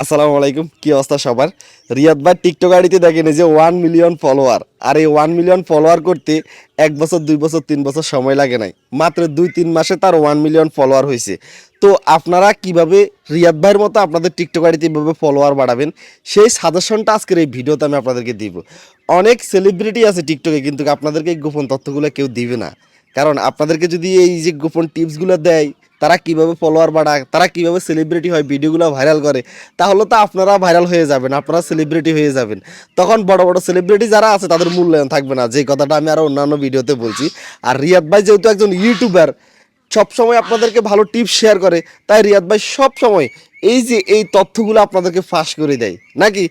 আসসালামু আলাইকুম, কি অবস্থা সবার? রিয়াদ ভাই টিকটক আইডিতে দেখেন যে ওয়ান মিলিয়ন ফলোয়ার আর এই ওয়ান মিলিয়ন ফলোয়ার করতে এক বছর, দুই বছর, তিন বছর সময় লাগে নাই। মাত্র দুই, তিন মাসে তার ওয়ান মিলিয়ন ফলোয়ার হয়েছে। তো আপনারা কীভাবে রিয়াদ ভাইয়ের মতো আপনাদের টিকটক আইডিতে এভাবে ফলোয়ার বাড়াবেন, সেই সাজেশনটা আজকের এই ভিডিওতে আমি আপনাদেরকে দিব। অনেক সেলিব্রিটি আছে টিকটকে কিন্তু আপনাদেরকে এই গোপন তথ্যগুলো কেউ দিবে না। কারণ আপনাদেরকে যদি এই যে গোপন টিপসগুলো দেয় তারা কীভাবে ফলোয়ার বাড়ায়, তারা কীভাবে সেলিব্রিটি হয়, ভিডিওগুলো ভাইরাল করে, তাহলে তো আপনারা ভাইরাল হয়ে যাবেন, আপনারা সেলিব্রিটি হয়ে যাবেন। তখন বড় বড় সেলিব্রিটি যারা আছে, তাদের মূল্যায়ন থাকবে না। যে কথাটা আমি আরও অন্যান্য ভিডিওতে বলছি। আর রিয়াদ ভাই যেহেতু একজন ইউটিউবার সবসময় আপনাদেরকে ভালো টিপস শেয়ার করে, তাই রিয়াদ ভাই সবসময় এই যে, এই তথ্যগুলো আপনাদেরকে ফাঁস করে দেয়। নাকি?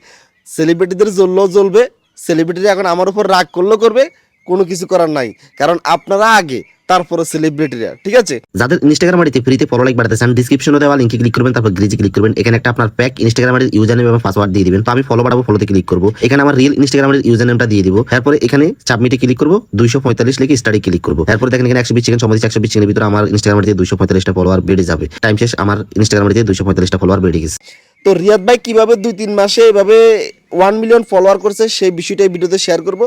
সেলিব্রিটিদের জ্বললেও জ্বলবে সেলিব্রিটিরা এখন আমার উপর রাগ করলেও করবে, কোনো কিছু করার নাই। কারণ আপনারা আগে তারপরে সেলিব্রিটিরা ঠিক আছে? যাদের ইনস্টাগ্রাম আইডিতে ফ্রিতে ফলো লাইক বাড়াতে চান ডিসক্রিপশনে দেওয়া লিঙ্কে ক্লিক করবেন তারপর গ্রিজে ক্লিক করবেন। এখানে একটা আপনার প্যাক ইনস্টাগ্রাম আইডির ইউজার নেম এবং পাসওয়ার্ড দিয়ে দিবেন। তো আমি ফলো বাড়াবো ফলোতে ক্লিক করব। এখানে আমার রিয়েল ইনস্টাগ্রাম আইডির ইউজার নেমটা দিয়ে দিব। তারপরে এখানে সাবমিটে ক্লিক করব দুইশো পঁয়তাল্লিশ লিখে স্টাডি ক্লিক করব। তারপরে দেখেন এখানে একশো বিশ সেকেন্ড সময় একশো বিশ সেকেন্ডের ভিতরে আমার ইনস্টাগ্রাম আইডিতে দুইশো পঁয়তাল্লিশটা ফলোয়ার বেড়ে যাবে। টাইম শেষ আমার ইনস্টাগ্রাম আইডিতে দুইশো পঁয়তাল্লিশটা ফলোয়ার বেড়ে গেছে। তো রিয়াদ ভাই কীভাবে দুই তিন মাসে এভাবে ওয়ান মিলিয়ন ফলোয়ার করছে সেই বিষয়টা এই ভিডিওতে শেয়ার করব।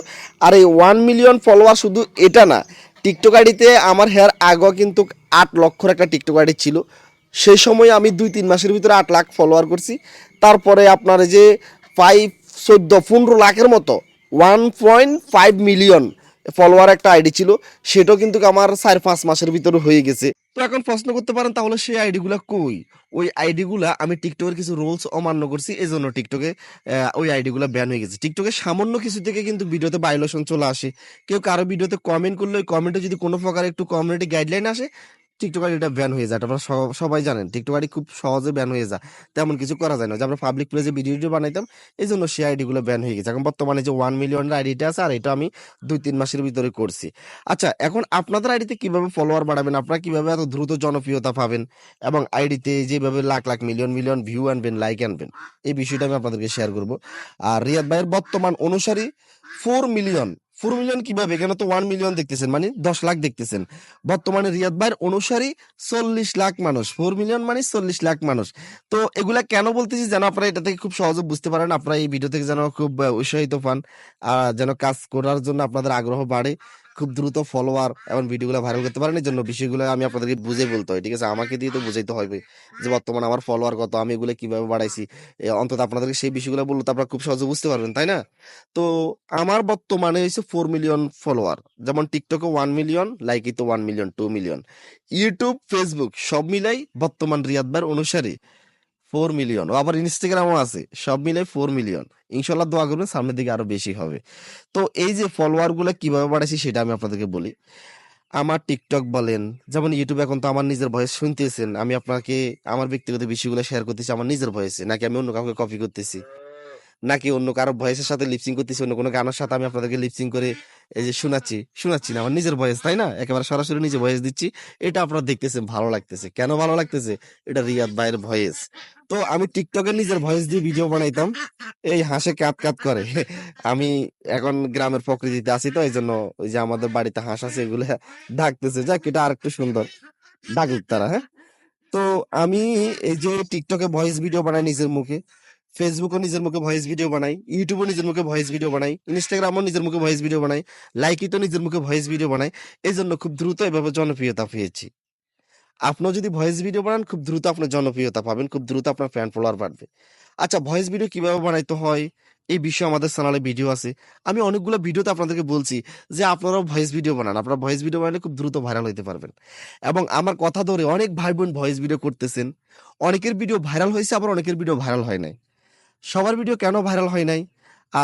আর এই ওয়ান মিলিয়ন ফলোয়ার শুধু এটা না টিকটক আইডিতে আমার হেয়ার আগেও কিন্তু আট লক্ষর একটা টিকটক আইডি ছিল। সেই সময় আমি দুই, তিন মাসের ভিতরে আট লাখ ফলোয়ার করছি। তারপরে আপনার যে ফাইভ চোদ্দ, পনেরো লাখের মতো one point five million follower একটা আইডি ছিল। সেটাও কিন্তু আমার চার, পাঁচ মাসের ভিতরে হয়ে গেছে। তো এখন প্রশ্ন করতে পারেন, তাহলে সেই আইডিগুলা কই? ওই আইডিগুলা আমি টিকটকের কিছু রুলস অমান্য করছি এই জন্য টিকটকে ওই আইডিগুলা ব্যান হয়ে গেছে। টিকটকে সামান্য কিছু থেকে কিন্তু ভিডিওতে ভাইলেশন চলে আসে। কেউ কারও ভিডিওতে কমেন্ট করলে ওই কমেন্টে যদি কোনো প্রকার একটু কমিউনিটি গাইডলাইন আসে টিকটক আইডিটা ব্যান হয়ে যায়, এটা আপনারা সব- সবাই জানেন। টিকটক খুব সহজে ব্যান হয়ে যায়। তেমন কিছু করা যায় না। যে আমরা পাবলিক প্লেসে ভিডিও টিডিও বানাইতাম এই জন্য সেই আইডিগুলো ব্যান হয়ে গেছে। এখন বর্তমানে যে ওয়ান মিলিয়ন আইডিটা আছে, আর এটা আমি দুই তিন মাসের ভিতরে করছি। আচ্ছা এখন আপনাদের আইডিতে কীভাবে ফলোয়ার বাড়াবেন? আপনারা কীভাবে এত দ্রুত জনপ্রিয়তা পাবেন? এবং আইডিতে যেভাবে lakh lakh million million view আনবেন লাইক আনবেন, এই বিষয়টা আমি আপনাদেরকে শেয়ার করব। আর রিয়াদ ভাইয়ের বর্তমান অনুসারী ফোর মিলিয়ন ফোর মিলিয়ন কীভাবে? এখানে তো ওয়ান মিলিয়ন দেখতেছেন মানে দশ লাখ দেখতেছেন। বর্তমানে রিয়াদ ভাইয়ের অনুসারী চল্লিশ লাখ মানুষ। ফোর মিলিয়ন মানে চল্লিশ লাখ মানুষ। তো এগুলা কেন বলতেছি যেন আপনারা এটা থেকে খুব সহজে বুঝতে পারেন, আপনারা এই ভিডিও থেকে যেন খুব উৎসাহিত পান আর যেন কাজ করার জন্য আপনাদের আগ্রহ বাড়ে। খুব দ্রুত ফলোয়ার এবং ভিডিওগুলো ভাইরাল করতে পারেন। এই জন্য বিষয়গুলো আমি আপনাদেরকে বুঝে বলতে হয়, ঠিক আছে? আমাকে দিয়ে তো বুঝাইতে হবে যে বর্তমানে আমার ফলোয়ার কত, আমি এগুলো কীভাবে বাড়াইছি? অন্তত আপনাদেরকে সেই বিষয়গুলো বললে তো আপনারা খুব সহজে বুঝতে পারবেন, তাই না? তো আমার বর্তমানে হয়েছে ফোর মিলিয়ন ফলোয়ার যেমন টিকটকে ওয়ান মিলিয়ন লাইকি তো one million two million YouTube Facebook সব মিলাই বর্তমান রিয়াদ ভাইয়ের অনুসারী। ফোর মিলিয়ন ও আবার ইনস্টাগ্রামও আছে। সব মিলে ফোর মিলিয়ন ইনশাল্লাহ দোয়া করবেন, সামনের দিকে আরও বেশি হবে। তো এই যে ফলোয়ারগুলো কীভাবে বাড়াইছি সেটা আমি আপনাদেরকে বলি। আমার টিকটক বলেন, যেমন ইউটিউবে এখন তো আমার নিজের ভয়েস শুনতেছেন, আমি আপনাকে, আমার ব্যক্তিগত বিষয়গুলো শেয়ার করতেছি, আমার নিজের ভয়েসে নাকি আমি অন্য কাউকে কপি করতেছি? নাকি অন্য কারও ভয়েসের সাথে লিপসিং করতেছি, অন্য কোনো গানের সাথে আমি আপনাদেরকে লিপসিং করে এই যে শোনাচ্ছি। শোনাচ্ছি না, আমার নিজের ভয়েস তাই না? একেবারে সরাসরি নিজে ভয়েস দিচ্ছি। এটা আপনারা দেখতেছেন, ভালো লাগতেছে। কেন ভালো লাগতেছে? এটা রিয়াদ ভাইয়ের ভয়েস তো আমি টিকটকে নিজের ভয়েস দিয়ে ভিডিও বানাইতাম। এই হাসে কাত কাত করে। আমি এখন গ্রামের প্রকৃতিতে আছি তো এই জন্য ওই যে আমাদের বাড়িতে হাঁস আছে, এগুলো ডাকতেছে। যাক, এটা আরেকটু সুন্দর। ডাকুক তারা হ্যাঁ? তো আমি এই যে টিকটকে ভয়েস ভিডিও বানাই নিজের মুখে ফেসবুকও নিজের মুখে ভয়েস ভিডিও বানাই ইউটিউবও নিজের মুখে ভয়েস ভিডিও বানাই ইনস্টাগ্রামও নিজের মুখে ভয়েস ভিডিও বানাই লাইকিতে নিজের মুখে ভয়েস ভিডিও বানাই। এই জন্য খুব দ্রুত এভাবে জনপ্রিয়তা পেয়েছি। আপনিও যদি ভয়েস ভিডিও বানান, খুব দ্রুত আপনার জনপ্রিয়তা পাবেন, খুব দ্রুত আপনার ফ্যান ফলোয়ার বাড়বে। আচ্ছা ভয়েস ভিডিও কীভাবে বানাইতে হয়? এই বিষয়ে আমাদের চ্যানেলে ভিডিও আছে। আমি অনেকগুলো ভিডিওতে আপনাদেরকে বলছি যে আপনারাও ভয়েস ভিডিও বানান। আপনারা ভয়েস ভিডিও বানালে খুব দ্রুত ভাইরাল হতে পারবেন। এবং আমার কথা ধরে অনেক ভাই বোন ভয়েস ভিডিও করতেছেন। অনেকের ভিডিও ভাইরাল হয়েছে, আবার অনেকের ভিডিও ভাইরাল হয় নাই। সবার ভিডিও কেন ভাইরাল হয় নাই?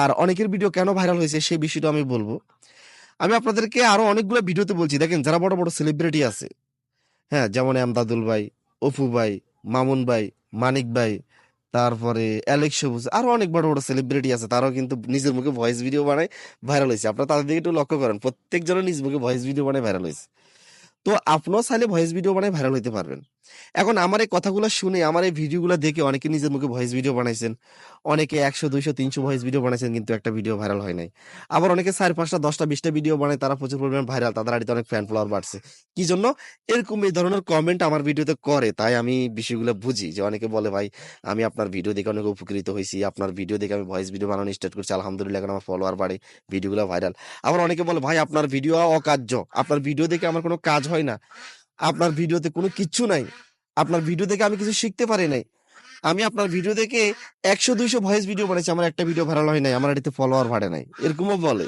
আর অনেকের ভিডিও কেন ভাইরাল হয়েছে সেই বিষয়টা আমি বলব। আমি আপনাদেরকে আরও অনেকগুলো ভিডিওতে বলছি। দেখেন, যারা বড় বড় সেলিব্রিটি আছে হ্যাঁ যেমন এমদাদুল ভাই, অপু ভাই, মামুন ভাই, মানিক ভাই, তারপরে অ্যালেক্স সবুজ, আরও অনেক বড় বড় সেলিব্রিটি আছে। তারাও কিন্তু নিজের মুখে ভয়েস ভিডিও বানায় ভাইরাল হয়েছে। আপনারা তাদের দিকে একটু লক্ষ্য করেন। প্রত্যেকজনের নিজ মুখে ভয়েস ভিডিও বানায় ভাইরাল হয়েছে। তো আপনিও চাইলে ভয়েস ভিডিও বানায় ভাইরাল হতে পারবেন। এখন আমার এই কথাগুলো শুনে, আমার এই ভিডিওগুলো দেখে অনেকে নিজের মুখে ভয়েস ভিডিও বানাইছেন। অনেকে একশো, দুইশো, তিনশো ভয়েস ভিডিও বানাইছেন কিন্তু একটা ভিডিও ভাইরাল হয় নাই। আবার অনেকে চার, পাঁচটা, দশটা, বিশটা ভিডিও বানায়, তারা প্রচুর পরিমাণ ভাইরাল তাদের আড়িতে অনেক ফ্যান ফলোয়ার বাড়ছে। কি জন্য? এরকম এই ধরনের কমেন্ট আমার ভিডিওতে করে, তাই আমি বিষয়গুলো বুঝি যে অনেকে বলে, ভাই, আমি আপনার ভিডিও দেখে অনেক উপকৃত হয়েছি, আপনার ভিডিও দেখে আমি ভয়েস ভিডিও বানানো স্টার্ট করছি, আলহামদুলিল্লাহ, এখন আমার ফলোয়ার বাড়ে ভিডিওগুলো ভাইরাল আবার অনেকে বলে, ভাই, আপনার ভিডিও অকার্য, আপনার ভিডিও দেখে আমার কোনো কাজ হয় না। আপনার ভিডিওতে কোনো কিচ্ছু নাই। আপনার ভিডিও দেখে আমি কিছু শিখতে পারি নাই। আমি আপনার ভিডিও দেখে একশো, দুইশো ভয়েস ভিডিও বানাইছি, আমার একটা ভিডিও ভাইরাল হয় নাই, আমার এটিতে ফলোয়ার বাড়ে নাই। এরকমও বলে।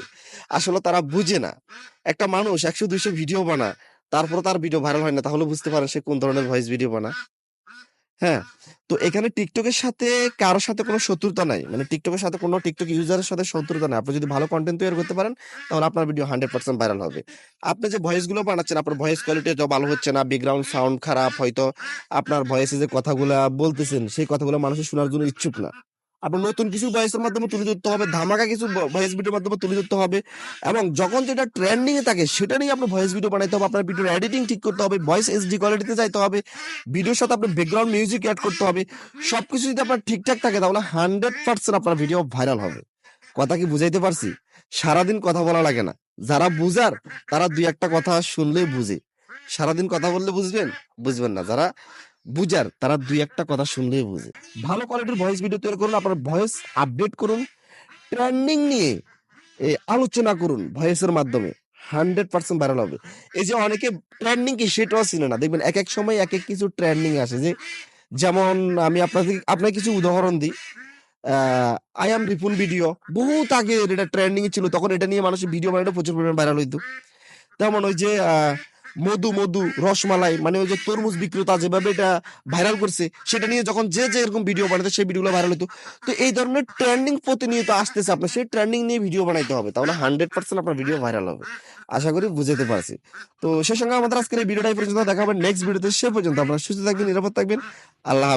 আসলে তারা বুঝে না। একটা মানুষ একশো, দুইশো ভিডিও বানায় তারপরে তার ভিডিও ভাইরাল হয় না, তাহলে বুঝতে পারেন সে কোন ধরনের ভয়েস ভিডিও বানায়। হ্যাঁ তো এখানে টিকটকের সাথে কারও সাথে কোনো শত্রুতা নাই। মানে টিকটকের সাথে কোনো টিকটক ইউজারের সাথে শত্রুতা নাই। আপনি যদি ভালো কন্টেন্ট তৈরি করতে পারেন, তাহলে আপনার ভিডিও হান্ড্রেড পার্সেন্ট ভাইরাল হবে। আপনি যে ভয়েসগুলো বানাচ্ছেন, আপনার ভয়েস কোয়ালিটি যা ভালো হচ্ছে না ব্যাকগ্রাউন্ড সাউন্ড খারাপ, হয়তো আপনার ভয়েসে যে কথাগুলা বলতেছেন, সেই কথাগুলো মানুষের শোনার জন্য ইচ্ছুক না। আপনার নতুন কিছু ভয়েসের মাধ্যমে তুলে ধরতে হবে, ধামাকা কিছু ভয়েস ভিডিওর মাধ্যমে তুলে ধরতে হবে এবং যখন যেটা ট্রেন্ডিং এ থাকে সেটা নিয়ে আপনার ভয়েস ভিডিও বানাইতে হবে, আপনার ভিডিওর এডিটিং ঠিক করতে হবে ভয়েস এসডি কোয়ালিটিতে যাইতে হবে ভিডিওর সাথে আপনার ব্যাকগ্রাউন্ড মিউজিক অ্যাড করতে হবে, সবকিছু যদি আপনার ঠিকঠাক থাকে তাহলে হান্ড্রেড পার্সেন্ট আপনার ভিডিও ভাইরাল হবে। কথা কি বুঝাইতে পারছি? সারাদিন কথা বলা লাগে না। যারা বুঝার, তারা দুই একটা কথা শুনলেই বুঝে। সারাদিন কথা বললে বুঝবেন? বুঝবেন না। যারা বুঝার, তারা দুই একটা কথা শুনলেই বুঝে। ভালো কোয়ালিটির ভয়েস ভিডিও তৈরি করুন, আপনার ভয়েস আপডেট করুন ট্রেন্ডিং নিয়ে আলোচনা করুন ভয়েসের মাধ্যমে। হান্ড্রেড পার্সেন্ট ভাইরাল হবে। এই যে অনেকে ট্রেন্ডিং কি সেটাও চিনে না। দেখবেন এক এক সময় এক এক কিছু ট্রেন্ডিং আসে যে, যেমন আমি আপনাদের, আপনাকে কিছু উদাহরণ দিই। আই এম রিপুন ভিডিও বহুত আগে এটা ট্রেন্ডিং ছিল, তখন এটা নিয়ে মানুষের ভিডিও বানাতে প্রচুর পরিমাণে ভাইরাল হইতো। তেমন ওই যে মধু মধু, রসমালাই মানে ওই যে তরমুজ বিক্রেতা যেভাবে এটা ভাইরাল করছে, সেটা নিয়ে যখন যে যে এরকম ভিডিও বানাতে সেই ভিডিওগুলো ভাইরাল হতো তো এই ধরনের ট্রেন্ডিং প্রতিনিয়ত আসতেছে, আপনার সেই ট্রেন্ডিং নিয়ে ভিডিও বানাইতে হবে, তাহলে হান্ড্রেড পার্সেন্ট আপনার ভিডিও ভাইরাল হবে। আশা করি বুঝতে পারছি। তো সে সঙ্গে আমাদের আজকের এই ভিডিওটাই পর্যন্ত দেখাবেন নেক্সট ভিডিওতে সে পর্যন্ত। আপনারা সুস্থ থাকবেন, নিরাপদ থাকবেন। আল্লাহ।